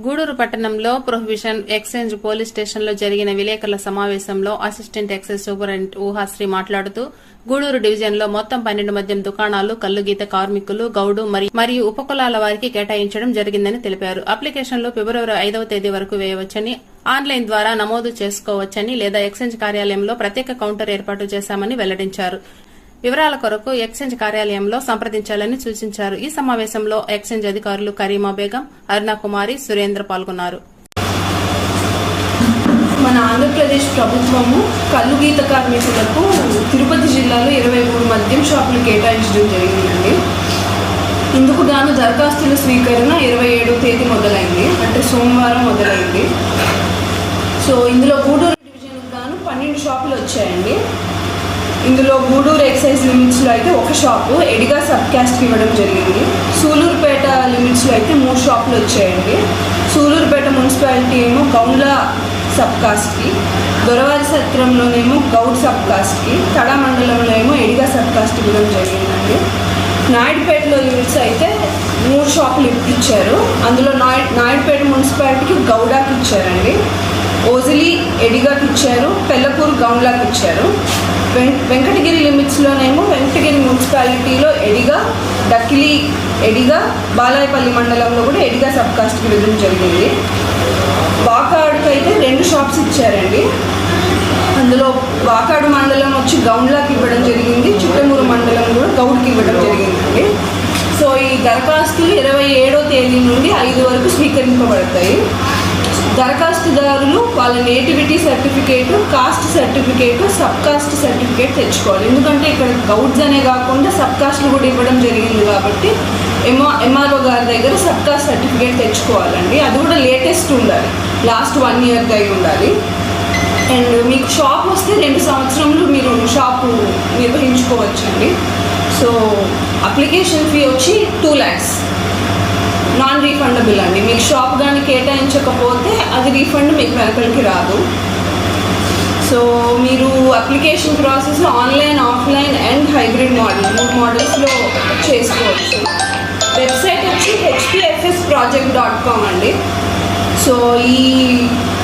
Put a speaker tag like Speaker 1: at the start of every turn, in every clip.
Speaker 1: గూడూరు పట్టణంలో prohibition exchange police స్టేషన్లో జరిగిన విలేకరుల సమావేశంలో అసిస్టెంట్ ఎక్సైజ్ సూపరింటెండెంట్ ఊహాశ్రీ మాట్లాడుతూ గూడూరు డివిజన్లో మొత్తం పన్నెండు మద్యం దుకాణాలు కల్లుగీత కార్మికులు గౌడు మరి- మరియు ఉపకులాల వారికి కేటాయించడం జరిగిందని తెలిపారు. అప్లికేషన్లు ఫిబ్రవరి ఐదవ తేదీ వరకు వేయవచ్చని ఆన్లైన్ ద్వారా నమోదు చేసుకోవచ్చని లేదా ఎక్స్చేంజ్ కార్యాలయంలో ప్రత్యేక కౌంటర్ ఏర్పాటు చేశామని వెల్లడించారు. వివరాల కొరకు ఎక్స్చేంజ్ కార్యాలయంలో సంప్రదించాలని సూచించారు. ఈ సమావేశంలో ఎక్స్చేంజ్ అధికారులు కరీమా బేగం అరుణకుమారి సురేంద్ర పాల్గొన్నారు.
Speaker 2: మన ఆంధ్రప్రదేశ్ ప్రభుత్వము కల్లు గీత కార్మికులకు తిరుపతి జిల్లాలో ఇరవై మూడు మద్యం షాపులు కేటాయించడం జరిగిందండి. ఇందుకు గాను దరఖాస్తుల స్వీకరణ ఇరవై ఏడో తేదీ మొదలైంది. అంటే సోమవారం మొదలైంది. సో ఇందులో గూడూరు డివిజన్కి గాను పన్నెండు షాపులు వచ్చాయండి. ఇందులో గూడూరు ఎక్సైజ్ లిమిట్స్లో అయితే ఒక షాపు ఎడిగా సబ్ క్యాస్ట్కి ఇవ్వడం జరిగింది. సూలూరుపేట లిమిట్స్లో అయితే మూడు షాపులు వచ్చాయండి. సూలూరుపేట మున్సిపాలిటీ ఏమో గౌండ్ల సబ్ కాస్ట్కి దొరవారి సత్రంలోనేమో గౌడ్ సబ్ కాస్ట్కి తడా మండలంలో ఏమో ఎడిగా సబ్ కాస్ట్ ఇవ్వడం జరిగిందండి. నాయుడుపేటలో లిమిట్స్ అయితే మూడు షాపులు ఇచ్చారు. అందులో నాయుడు నాయుడుపేట మున్సిపాలిటీకి గౌడాకి ఇచ్చారండి. ఓజిలి ఎడిగాకి ఇచ్చారు పెళ్ళకూరు గౌండ్లాకి ఇచ్చారు వెం- వెంకటగిరి లిమిట్స్లోనేమో వెంకటగిరి మున్సిపాలిటీలో ఎడిగా డక్కిలి ఎడిగా బాలాయపల్లి మండలంలో కూడా ఎడిగా సబ్ కాస్ట్కి ఇవ్వడం జరిగింది. వాకాడుకు అయితే రెండు షాప్స్ ఇచ్చారండి. అందులో వాకాడు మండలం వచ్చి గౌండ్లాకి ఇవ్వడం జరిగింది చిట్టమూరు మండలం కూడా గౌడ్కి ఇవ్వడం జరిగిందండి. సో ఈ దరఖాస్తులు ఇరవై ఏడో తేదీ నుండి ఐదు వరకు స్వీకరింపబడతాయి. దరఖాస్తుదారులు వాళ్ళ nativity certificate caste certificate sub caste certificate తెచ్చుకోవాలి. ఎందుకంటే ఇక్కడ గౌడ్స్ అనే కాకుండా సబ్ కాస్ట్లు కూడా ఇవ్వడం జరిగింది కాబట్టి ఎంఆ ఎంఆర్ఓ గారి దగ్గర సబ్ కాస్ట్ సర్టిఫికేట్ తెచ్చుకోవాలండి. అది కూడా లేటెస్ట్ ఉండాలి. లాస్ట్ వన్ ఇయర్ అయి ఉండాలి. అండ్ మీకు షాప్ వస్తే రెండు సంవత్సరంలో మీరు షాపు నిర్వహించుకోవచ్చండి. సో అప్లికేషన్ ఫీ వచ్చి టూ ల్యాక్స్. నాన్ రీఫండబుల్ అండి. మీకు షాప్ కానీ కేటాయించకపోతే అది రీఫండ్ మీకు వెనకలికి రాదు. సో మీరు application process online offline and hybrid model మూడు మోడల్స్లో చేసుకోవచ్చు. వెబ్సైట్ వచ్చి హెచ్పిఎఫ్ఎస్ ప్రాజెక్ట్ డాట్ కామ్ అండి. సో ఈ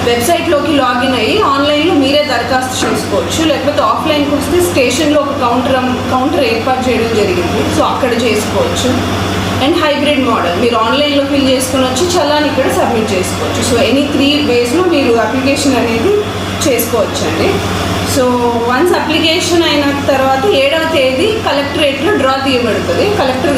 Speaker 2: వెబ్సైట్లోకి లాగిన్ అయ్యి ఆన్లైన్లో మీరే దరఖాస్తు చేసుకోవచ్చు. లేకపోతే ఆఫ్లైన్కి వస్తే స్టేషన్లో ఒక కౌంటర్ కౌంటర్ ఏర్పాటు చేయడం జరిగింది. సో అక్కడ చేసుకోవచ్చు. And hybrid model. మీరు ఆన్లైన్లో ఫిల్ చేసుకుని వచ్చి చలాన్ ఇక్కడ సబ్మిట్ చేసుకోవచ్చు. సో ఎనీ త్రీ వేస్లో మీరు అప్లికేషన్ అనేది చేసుకోవచ్చు అండి సో వన్స్ అప్లికేషన్ అయిన తర్వాత ఏడవ తేదీ కలెక్టరేట్లో డ్రా తీయబడుతుంది కలెక్టర్